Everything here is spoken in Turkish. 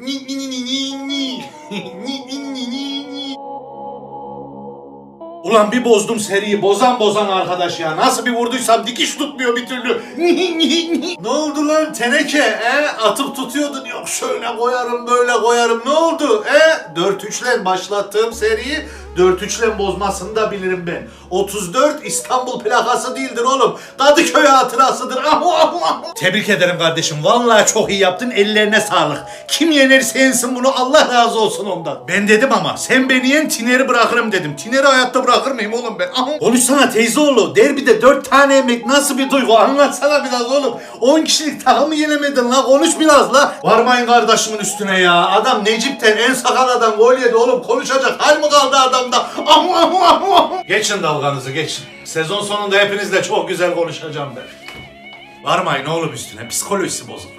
Ni ni ni ni ni ni. Ni ni ni ni ni. Ulan bir bozdum seriyi bozan bozan arkadaş ya. Nasıl bir vurduysam dikiş tutmuyor bir türlü. Ni ni ni. Ne oldu lan teneke? E? Atıp tutuyordun. Yok şöyle koyarım böyle koyarım. Ne oldu? E? 4-3'le başlattığım seriyi 4-3'le bozmasını da bilirim ben. 34 İstanbul plakası değildir oğlum. Kadıköy hatırasıdır. Ahu ahu. Tebrik ederim kardeşim. Vallahi çok iyi yaptın. Ellerine sağlık. Kim yenerse yensin bunu Allah razı olsun ondan. Ben dedim ama sen beni yen Tiner'i bırakırım dedim. Tiner'i hayatta bırakır mıyım oğlum ben? Ahu. Konuşsana teyzeoğlu. Derbide 4 tane yemek nasıl bir duygu? Anlatsana biraz oğlum. 10 kişilik takımı yenemedin la. Konuş biraz la. Varmayın kardeşimin üstüne ya. Adam Necip'ten en sakaladan gol yedi oğlum. Konuşacak hal mi kaldı adamda? Ahu ahu ahu ahu. Geçin dalganızı geçin. Sezon sonunda hepinizle çok güzel konuşacağım ben. Varmayın oğlum üstüne. Psikolojisi bozuk.